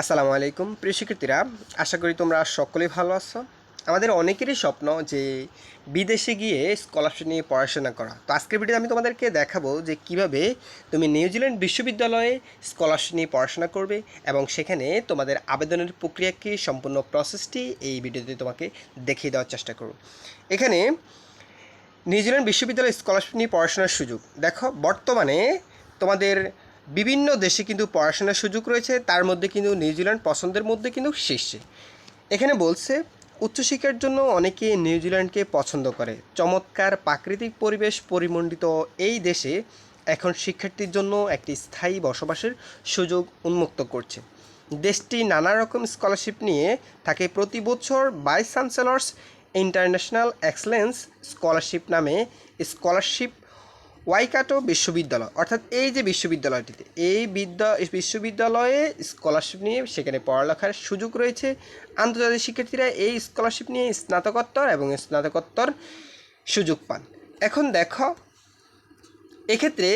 আসসালামু আলাইকুম। প্রিয় শিক্ষার্থীরা, আশা করি তোমরা সকলেই ভালো আছো। আমাদের অনেকেরই স্বপ্ন যে বিদেশে গিয়ে স্কলারশিপ নিয়ে পড়াশোনা করা। তো আজকের ভিডিওতে আমি তোমাদেরকে দেখাবো যে কীভাবে তুমি নিউজিল্যান্ড বিশ্ববিদ্যালয়ে স্কলারশিপ নিয়ে পড়াশোনা করবে এবং সেখানে তোমাদের আবেদনের প্রক্রিয়া কী সম্পূর্ণ প্রসেসটি এই ভিডিওতে তোমাকে দেখিয়ে দেওয়ার চেষ্টা করব। এখানে নিউজিল্যান্ড বিশ্ববিদ্যালয়ে স্কলারশিপ নিয়ে পড়াশোনার সুযোগ। দেখো, বর্তমানে তোমাদের বিভিন্ন দেশে কিন্তু পড়াশোনার সুযোগ রয়েছে, তার মধ্যে কিন্তু নিউজিল্যান্ড পছন্দের মধ্যে কিন্তু শীর্ষে। এখানে বলছে, উচ্চশিক্ষার জন্য অনেকে নিউজিল্যান্ডকে পছন্দ করে। চমৎকার প্রাকৃতিক পরিবেশ পরিমণ্ডিত এই দেশে এখন শিক্ষার্থীর জন্য একটি স্থায়ী বসবাসের সুযোগ উন্মুক্ত করছে। দেশটি নানা রকম স্কলারশিপ নিয়ে থাকে। প্রতি বছর Vice Chancellor's International Excellence Scholarship নামে স্কলারশিপ ওয়াইকাটো বিশ্ববিদ্যালয়, অর্থাৎ এই যে বিশ্ববিদ্যালয়টিতে, এই বিদ্যা, বিশ্ববিদ্যালয়ে স্কলারশিপ নিয়ে সেখানে পড়ালেখার সুযোগ রয়েছে। আন্তর্জাতিক শিক্ষার্থীরা এই স্কলারশিপ নিয়ে স্নাতকোত্তর এবং স্নাতকোত্তর সুযোগ পান। এখন দেখো, এক্ষেত্রে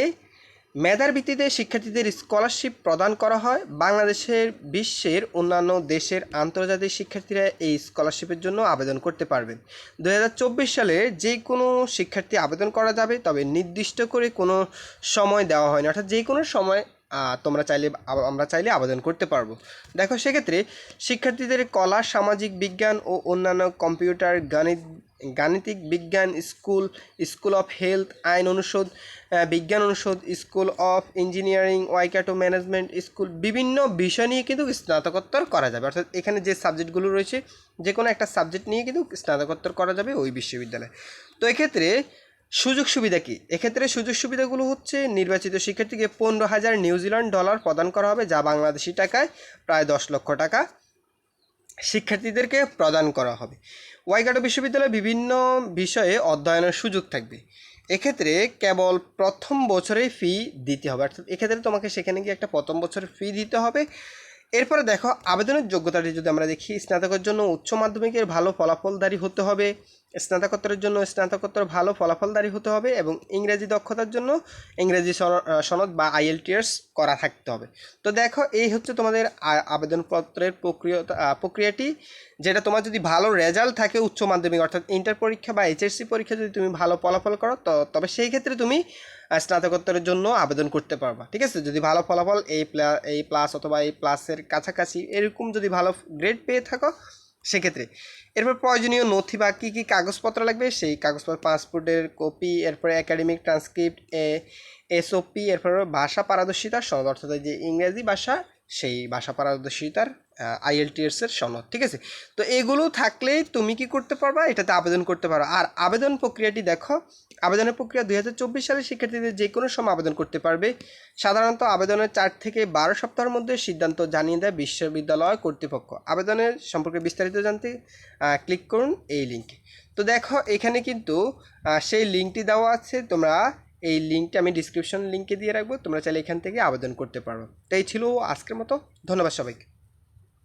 মেধার ভিত্তিতে শিক্ষার্থীদের স্কলারশিপ প্রদান করা হয়। বাংলাদেশের বিশ্বের অন্যান্য দেশের আন্তর্জাতিক শিক্ষার্থীরা এই স্কলারশিপের জন্য আবেদন করতে পারবেন। দু হাজার চব্বিশ সালে যে কোনো শিক্ষার্থী আবেদন করা যাবে, তবে নির্দিষ্ট করে কোনো সময় দেওয়া হয় না অর্থাৎ যে কোনো সময় তোমরা চাইলে, আমরা চাইলে আবেদন করতে পারব। দেখো, সেক্ষেত্রে শিক্ষার্থীদের কলা, সামাজিক বিজ্ঞান ও অন্যান্য কম্পিউটার, গণিত গাণিতিক বিজ্ঞান স্কুল স্কুল অফ হেলথ, আইন অনুষদ বিজ্ঞান অনুষদ, school of engineering, Waikato management school, বিভিন্ন বিষয় নিয়ে কিন্তু স্নাতকোত্তর করা যাবে। অর্থাৎ এখানে যে সাবজেক্টগুলো রয়েছে যে কোনো একটা সাবজেক্ট নিয়ে কিন্তু স্নাতকোত্তর করা যাবে ওই বিশ্ববিদ্যালয়ে। তো এক্ষেত্রে সুযোগ সুবিধা কী? এক্ষেত্রে সুযোগ সুবিধাগুলো হচ্ছে নির্বাচিত শিক্ষার্থীকে পনেরো হাজার নিউজিল্যান্ড ডলার প্রদান করা হবে, যা বাংলাদেশি টাকায় প্রায় দশ লক্ষ টাকা। শিক্ষার্থীদেরকে প্রদান করা হবে। ওয়াইগাটো বিশ্ববিদ্যালয়ে বিভিন্ন বিষয়ে অধ্যয়নের সুযোগ থাকবে। এক্ষেত্রে কেবল প্রথম বছরেই ফি দিতে হবে। অর্থাৎ এক্ষেত্রে তোমাকে সেখানে গিয়ে একটা প্রথম বছরের ফি দিতে হবে। এরপরে দেখো, আবেদনের যোগ্যতাটি যদি আমরা দেখি, স্নাতকের জন্য উচ্চ মাধ্যমিকের ভালো ফলাফলদারী হতে হবে, স্নাতকোত্তরের জন্য স্নাতকোত্তর ভালো ফলাফলদারী হতে হবে এবং ইংরেজি দক্ষতার জন্য ইংরেজি সন- সনদ বা আইএলটিএস করা থাকতে হবে। তো দেখো, এই হচ্ছে তোমাদের আবেদনপত্রের প্রক্রিয়া প্রক্রিয়াটি, যেটা তোমার যদি ভালো রেজাল্ট থাকে উচ্চ মাধ্যমিক অর্থাৎ ইন্টার পরীক্ষা বা এইচএসসি পরীক্ষা যদি তুমি ভালো ফলাফল করো, তো, তবে সেই ক্ষেত্রে তুমি স্নাতকোত্তরের জন্য আবেদন করতে পারবা, ঠিক আছে? যদি ভালো ফলাফল এই প্লা, এই প্লাস অথবা এই প্লাসের কাছাকাছি এরকম যদি ভালো গ্রেড পেয়ে থাকো, সেক্ষেত্রে। এরপর প্রয়োজনীয় নথি বা কী কী কাগজপত্র লাগবে? সেই কাগজপত্র পাসপোর্টের কপি এরপরে একাডেমিক ট্রান্সক্রিপ্ট এসওপি এরপর ভাষা পারদর্শিতা সনদ অর্থাৎ যে ইংরেজি ভাষা সেই ভাষা পারদর্শিতার আইএলটিএস এর সনদ, ঠিক আছে? তো এগুলো থাকলেই তুমি কি করতে পারবা? এটাতে আবেদন করতে পারো। আর আবেদন প্রক্রিয়াটি দেখো, আবেদনের প্রক্রিয়া দুই হাজার চব্বিশ সালে শিক্ষার্থীদের যে কোনো সময় আবেদন করতে পারবে। সাধারণত আবেদনের চার থেকে বারো সপ্তাহের মধ্যে সিদ্ধান্ত জানিয়ে দেয় বিশ্ববিদ্যালয় কর্তৃপক্ষ। আবেদনের সম্পর্কে বিস্তারিত জানতে ক্লিক করুন এই লিঙ্কে। তো দেখো, এখানে কিন্তু সেই লিঙ্কটি দেওয়া আছে, তোমরা এই লিঙ্কটা আমি ডিসক্রিপশন লিঙ্কে দিয়ে রাখব, তোমরা চাইলে এখান থেকে আবেদন করতে পারো। তাই ছিল আজকের মতো, ধন্যবাদ সবাইকে।